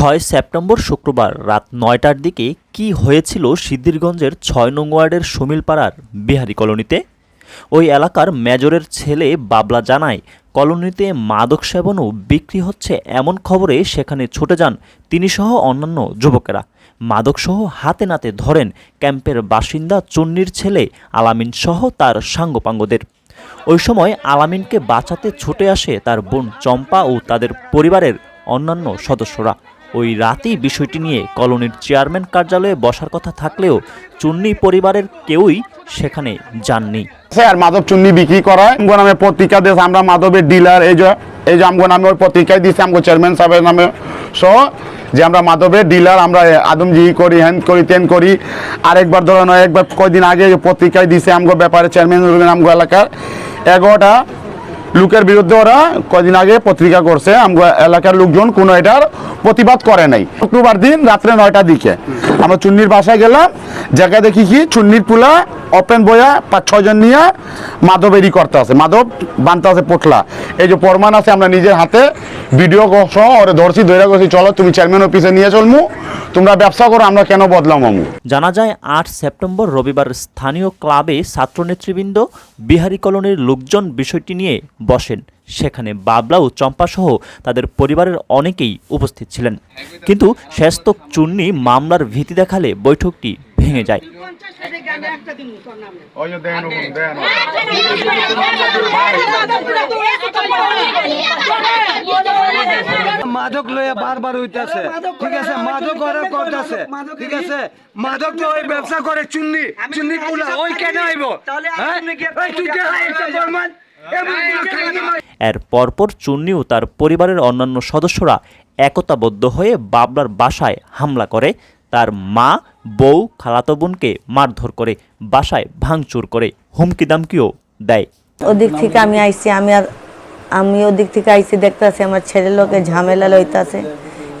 ছয় সেপ্টেম্বর শুক্রবার রাত নয়টার দিকে কি হয়েছিল সিদ্ধিরগঞ্জের ছয় নং ওয়ার্ডের সুমিলপাড়ার বিহারি কলোনিতে? ওই এলাকার মেজরের ছেলে বাবলা জানায়, কলোনিতে মাদক সেবন ও বিক্রি হচ্ছে এমন খবরে সেখানে ছুটে যান তিনি সহ অন্যান্য যুবকেরা। মাদকসহ হাতে নাতে ধরেন ক্যাম্পের বাসিন্দা চুন্নির ছেলে আলামিন সহ তার সাঙ্গপাঙ্গদের। ওই সময় আলামিনকে বাঁচাতে ছুটে আসে তার বোন চম্পা ও তাদের পরিবারের অন্যান্য সদস্যরা। ওই রাতেই বিষয়টি নিয়ে কলোনির চেয়ারম্যান কার্যালয়ে বসার কথা থাকলেও চুন্নি পরিবারের কেউই সেখানে যাননি। আর মাদক চুন্নি বিক্রি করা হয় নামে পত্রিকা দিয়েছে, আমরা মাদকের ডিলার এই যে এই যে আমগো নামে ওই পত্রিকায় দিয়েছে, আমগো চেয়ারম্যান সাহেবের নামে সহ, যে আমরা মাদকের ডিলার আমরা আদমজি করি হ্যান করি, তেন করি। আরেকবার ধরেন একবার কয়দিন আগে পত্রিকায় দিছে আমগো ব্যাপারে চেয়ারম্যান আমগো এলাকার, এগারোটা লোকের বিরুদ্ধে ওরা কদিন আগে পত্রিকা করছে, আমগো এলাকার লোকজন কোনো এটার প্রতিবাদ করে নাই। শুক্রবার দিন রাত্রে নয়টার দিকে আমরা চুন্নির বাসায় গেলাম, জায়গায় দেখি কি চুন্নির পুলা ওপেন বয়া পাঁচ ছয়জন নিয়ে মাধব এরি করতে আছে মাধব বানতে আছে পোটলা। এই যে প্রমাণ আছে আমরা নিজের হাতে ভিডিও সহ ওরে ধরছি ধরে গেছি চলো তুমি চেয়ারম্যান অফিসে নিয়ে চলমু, তোমরা ব্যবসা করো, আমরা কেন বদলাম আমু? জানা যায়, আট সেপ্টেম্বর রবিবার স্থানীয় ক্লাবে ছাত্রনেতৃবৃন্দ বিহারি কলোনির লোকজন বিষয়টি নিয়ে বসেন। সেখানে বাবলা ও চম্পাসহ তাদের পরিবারের অনেকেই উপস্থিত ছিলেন। কিন্তু শেষতক চুন্নি মামলার ভীতি দেখালে বৈঠকটি ভেঙে যায়। মাদক লয়ে বারবার হইতাছে। ঠিক আছে মাদক ঘরে করতেছে ঠিক আছে মাদক তো ওই ব্যবসা করে চুন্নি চুন্নি পুলা ওই কেন আইব? হ্যাঁ? এই তুই এবং এর পরপর চুন্নি ও তার পরিবারের অন্যান্য সদস্যরা একতাবদ্ধ হয়ে বাবলার বাসায় হামলা করে। তার মা, বউ, খালাতো বোনকে মারধর করে, বাসায় ভাঙচুর করে, হুমকি দামকিও দেয়। ওদিক থেকে আমি আইছি, আমি আর আমি ওদিক থেকে আইছি, দেখতেছি আমার ছেলে লোকে ঝামেলা লইতাছে।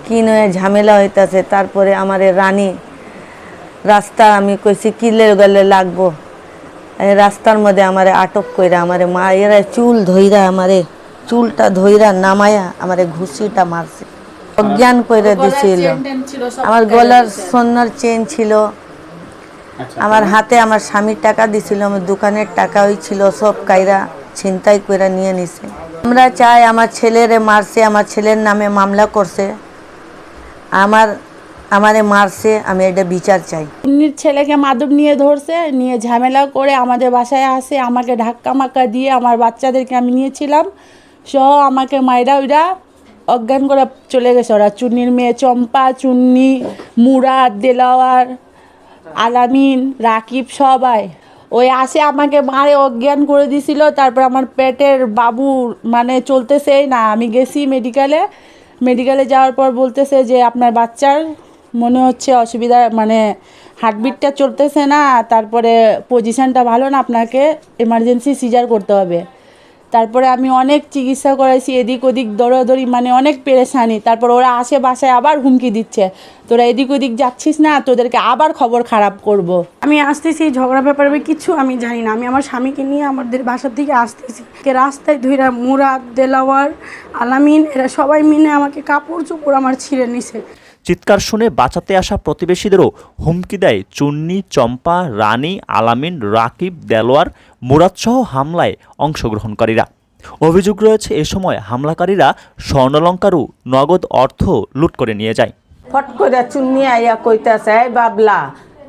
কি নয় ঝামেলা হইতাছে? তারপরে আমার রানী, রাস্তা আমি কইছি কিলে গেলে লাগবো? রাস্তার মধ্যে আমারে আটক কইরা আমারে মায়েরা চুল ধইরা আমারে চুলটা ধইরা নামায়া আমারে ঘুষিটা মারছে। অজ্ঞান কইরা দিছিল। আমার গলার সোনার চেন ছিল। আমার হাতে আমার স্বামীর টাকা দিছিল আমার দোকানের টাকা ওই ছিল সব কাইরা ছিনতাই কইরা নিয়ে নিছে। আমরা চাই আমার ছেলেরে মারছে আমার ছেলের নামে মামলা করছে। আমার আমারে মারছে, আমি এটা বিচার চাই। উন্নির ছেলেকে মাদক নিয়ে ধরছে, নিয়ে ঝামেলা করে আমাদের বাসায় আসে, আমাকে ধাক্কা মাক্কা দিয়ে আমার বাচ্চাদেরকে আমি নিয়েছিলাম। সহ আমাকে মায়েরা ওইরা অজ্ঞান করে চলে গেছে ওরা। চুন্নির মেয়ে চম্পা, চুন্নি, মুরাদ, দেলাওয়ার, আলামিন, রাকিব সবাই। ওই আসে আমাকে মারে, অজ্ঞান করে দিছিল। তারপর আমার পেটের বাবু মানে চলতেছেই না। আমি গেছি মেডিকেলে মেডিকেলে যাওয়ার পর বলতেছে যে, আপনার বাচ্চার মনে হচ্ছে অসুবিধা মানে হার্টবিটটা চলতেছে না, তারপরে পজিশনটা ভালো না, আপনাকে এমার্জেন্সি সিজার করতে হবে। তারপরে আমি অনেক চিকিৎসা করাইছি, এদিক ওদিক দৌড়াদৌড়ি মানে অনেক পেরেশানি। তারপর ওরা আসে বাসায় আবার হুমকি দিচ্ছে। তোরা এদিক ওদিক যাচ্ছিস না, তোদেরকে আবার খবর খারাপ করব। আমি আসতেছি ঝগড়া ব্যাপারে কিছু আমি জানি না। আমি আমার স্বামীকে নিয়ে আমাদের বাসার থেকে আসতেছি। রাস্তায় ধইরা মুরাদ, দেলাওয়ার, আলামিন, এরা সবাই মিলে আমাকে কাপড় চোপড় আমার ছিঁড়ে নিছে। চিৎকার শুনে বাঁচাতে আসা প্রতিবেশীদেরও হুমকি দেয় চুন্নি, চম্পা, রানী, আলামিন, রাকিব, দেলোয়ার, মুরাদসহ হামলায় অংশগ্রহণকারীরা। অভিযোগ রয়েছে, এ সময় হামলাকারীরা স্বর্ণলঙ্কারও নগদ অর্থ লুট করে নিয়ে যায়। ফট করে চুন্নি আইয়া কইতাছে বাবলা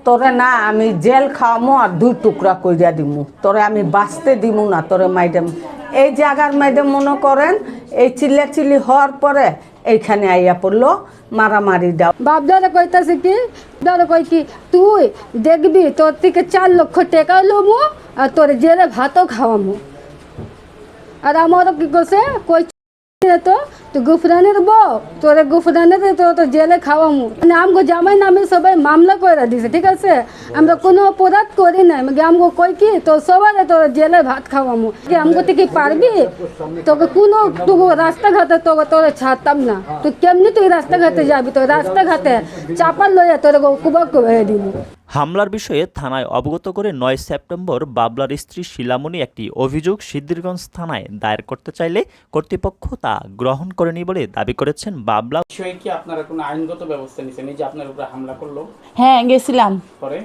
তোরে না আমি জেল খাওয়ামো আর দুই টুকরা কইরা দিমু। তোরে আমি বাঁচতে দিমু না, তোরে মাইডাম। এই জায়গার মাইডাম মনে করেন, এই চিল্লা চিল্লি হওয়ার পরে এইখানে আইয়া পড়ল, মারামারি দাও। বাপ দাদা কইতাছে কি? দাদা কই কি, তুই দেখবি, তোর থেকে চার লক্ষ টাকা লমু আর তোর জেলে ভাতও খাওয়ামু। আর আমারও কি করছে কই তো তুই গুফরানের বউ, তোরে গুফরানের তো তো জেলে খাওয়ামু। মানে আমগো জামাই নামে সবাই মামলা করে দিছে, ঠিক আছে? আমরা কোনো অপরাধ করি না মানে আমগো কই কি? তো সবার তোর জেলে ভাত খাওয়ামু। কি আমগো তুই কি পারবি? তোকে কোনো তুই রাস্তাঘাটে তোকে তোরে ছাড়তাম না। তুই কেমনি তুই রাস্তাঘাটে যাবি? তোর রাস্তাঘাটে চাপাল লইয়া তোর কুবা কুবাই দিবি। হামলার বিষয়ে থানায় অবগত করে নয় সেপ্টেম্বর বাবলার স্ত্রী শিলামণি একটি অভিযোগ সিদ্ধিরগঞ্জ থানায় দায়ের করতে চাইলে কর্তৃপক্ষ তা গ্রহণ করেনি বলে দাবি করেছেন বাবলা। বিষয়ে কি আপনারা কোনো আইনগত ব্যবস্থা নিছেন? এই যে আপনার উপরে হামলা করল? হ্যাঁ গেছিলাম। পরে?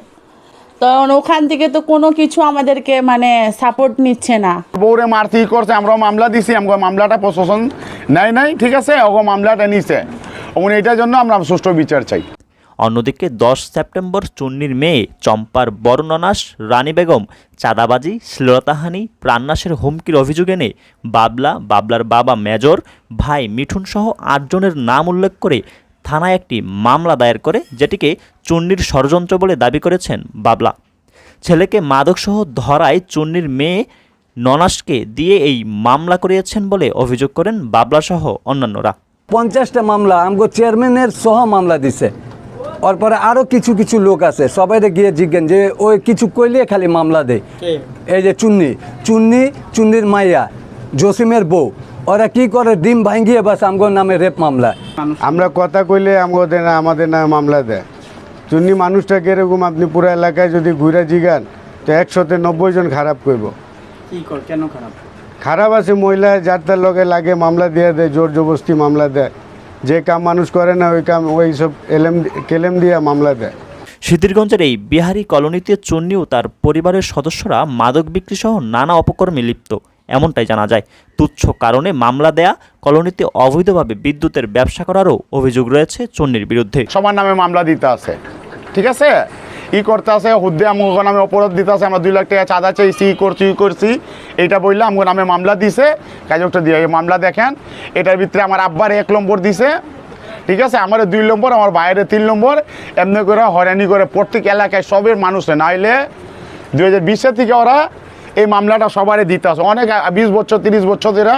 তখন ওখান থেকে তো কোনো কিছু আমাদেরকে মানে সাপোর্ট নিচ্ছে না। বউরে মারতি করছে আমরা মামলা দিছি আমরা মামলাটা প্রশাসন নাই নাই ঠিক আছে? ওগো মামলাটা নিছে। ওখানে এটার জন্য আমরা সুষ্ঠু বিচার চাই। অন্যদিকে দশ সেপ্টেম্বর চুন্নির মেয়ে চম্পার বর্ণনাস রানী বেগম, চাঁদাবাজি, শ্লীলতাহানি, প্রাণনাশের হুমকির অভিযোগ এনে বাবলা, বাবলার বাবা মেজর, ভাই মিঠুন সহ আটজনের নাম উল্লেখ করে থানায় একটি মামলা দায়ের করে, যেটিকে চুন্নির ষড়যন্ত্র বলে দাবি করেছেন বাবলা। ছেলেকে মাদকসহ ধরায় চুন্নির মেয়ে ননাসকে দিয়ে এই মামলা করিয়েছেন বলে অভিযোগ করেন বাবলাসহ অন্যান্যরা। পঞ্চাশটা মামলা, আমগো চেয়ারম্যানের সহ মামলা দিছে। পরে আরও কিছু কিছু লোক আছে সবাইরে গিয়ে জিজ্ঞেন যে ওই কিছু কইলে খালি মামলা দেয় এই যে চুন্নি চুন্নি চুন্নির মাইয়া জসিমের বউ। ওরা কি করে? ডিম ভাঙ্গিয়ে বাস আমগোর নামে রেপ মামলা। আমরা কথা কইলে আমাদের না আমাদের না মামলা দেয় চুন্নি মানুষটাকে এরকম আপনি পুরো এলাকায় যদি ঘুরে জিগান তো একশোতে নব্বই জন খারাপ করব কি কর কেন খারাপ? খারাপ আছে মহিলা যার তার লগে লাগে মামলা দিয়ে দেয় জোর জবরদস্তি মামলা দেয়। যে কাম মানুষ করে না ওই কাম ওই সব এলেম কেলেম দিয়ে মামলা দেয়। সিদ্ধিরগঞ্জের এই বিহারি কলোনিতে চন্নি ও তার পরিবারের সদস্যরা মাদক বিক্রি সহ নানা অপকর্মে লিপ্ত। এমনটাই জানা যায়। তুচ্ছ কারণে মামলা দেয়া কলোনিতে অবৈধভাবে বিদ্যুতের ব্যবসা করারও অভিযোগ রয়েছে চন্নির বিরুদ্ধে। সবার নামে মামলা দিতে আছে। ঠিক আছে? ই করতে আছে হুদ্দে আমগো নামে অপরাধ দিতে আছে আমরা দুই লাখ টাকা চাঁদা চাইছি, ই করছি ই করছি। এইটা বললে আমগো নামে মামলা দিছে। কাজকটা দিয়ে মামলা দেখেন, এটার ভিতরে আমার আব্বার এক নম্বর দিছে। ঠিক আছে? আমার দুই নম্বর, আমার বাইরে তিন নম্বর। এমনি করে হরানি করে প্রত্যেক এলাকায় সবের মানুষে। নাইলে দু হাজার থেকে ওরা এই মামলাটা সবারই দিতে আছে অনেক, বিশ বছর, তিরিশ বছর ধরে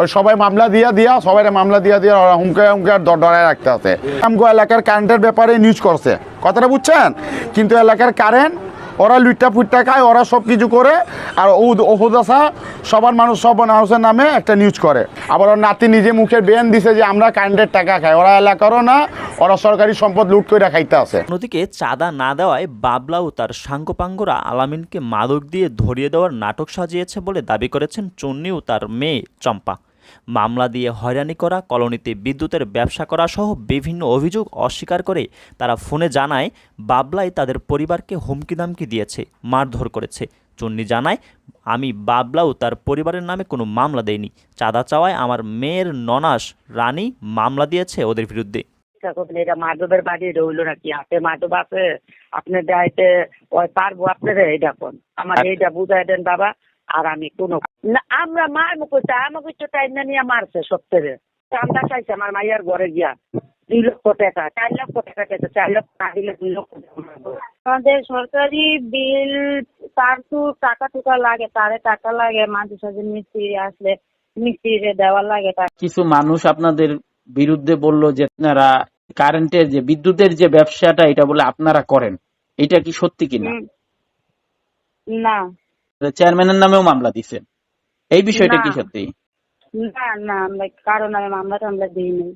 ওই সবাই মামলা দিয়া দিয়া সবাই মামলা দিয়া দিয়া ওরা হুমকে হুমকে আর ডরায় রাখতে আছে আমগো এলাকার কারেন্টের ব্যাপারে নিউজ করছে। কথাটা বুঝছেন? কিন্তু এলাকার কারেন্ট, ওরা লুটটা ফুটটা খায়, ওরা সব কিছু করে, আর ওহুদাসা সবার মানুষ সব মানুষের নামে একটা নিউজ করে। আবার ওর নাতি নিজে মুখে বেন দিছে যে আমরা কারেন্টের টাকা খাই। ওরা এলাকারও না ওরা সরকারি সম্পদ লুট করে খাইতে আছে। অন্যদিকে চাঁদা না দেওয়ায় বাবলা ও তার সাঙ্গপাঙ্গরা আলামিনকে মাদক দিয়ে ধরিয়ে দেওয়ার নাটক সাজিয়েছে বলে দাবি করেছেন চন্নি ও তার মেয়ে চম্পা। মামলা দিয়ে হয়রানি করা, কলোনিতে বিদ্যুতের ব্যবসা করা সহ বিভিন্ন অভিযোগ অস্বীকার করে তারা ফোনে জানায়, বাবলাই তাদের পরিবারকে হুমকি দামকি দিয়েছে, মারধর করেছে। চন্নি জানায়, আমি বাবলা ও তার পরিবারের নামে কোনো মামলা দেইনি। চাঁদা চাওয়ায় আমার মেয়ের ননাস রানী মামলা দিয়েছে ওদের বিরুদ্ধে। করবেন এটা মাধবের বাড়ি রইল নাকি? হাতে মাধব আছে আপনি দাইতে ওই পারব আপনারা এইটা কোন আমার এইটা বুঝাই দেন বাবা আর আমি কোনো না আমরা মার মুখ করতে আমাকে তো টাইম না নিয়ে মারছে সপ্তাহে আমরা চাইছে আমার মাইয়ার ঘরে গিয়া। দুই লক্ষ টাকা চার লক্ষ টাকা চাইছে চার লক্ষ না দিলে দুই লক্ষ টাকা আমাদের সরকারি বিল তার তো টাকা টুকা লাগে তারে টাকা লাগে মাঝে সাঝে মিস্ত্রি আসলে মিস্ত্রি দেওয়া লাগে কিছু মানুষ আপনাদের বিরুদ্ধে বলল যে আপনারা কারেন্টের যে বিদ্যুতের যে ব্যবসাটা এটা বলে আপনারা করেন। এটা কি সত্যি কিনা? হুম। না। চেয়ারম্যানের নামেও মামলা দিছেন এই বিষয়টা কি সত্যি? না না আমরা কারও নামে মামলা টামলা দিই নাই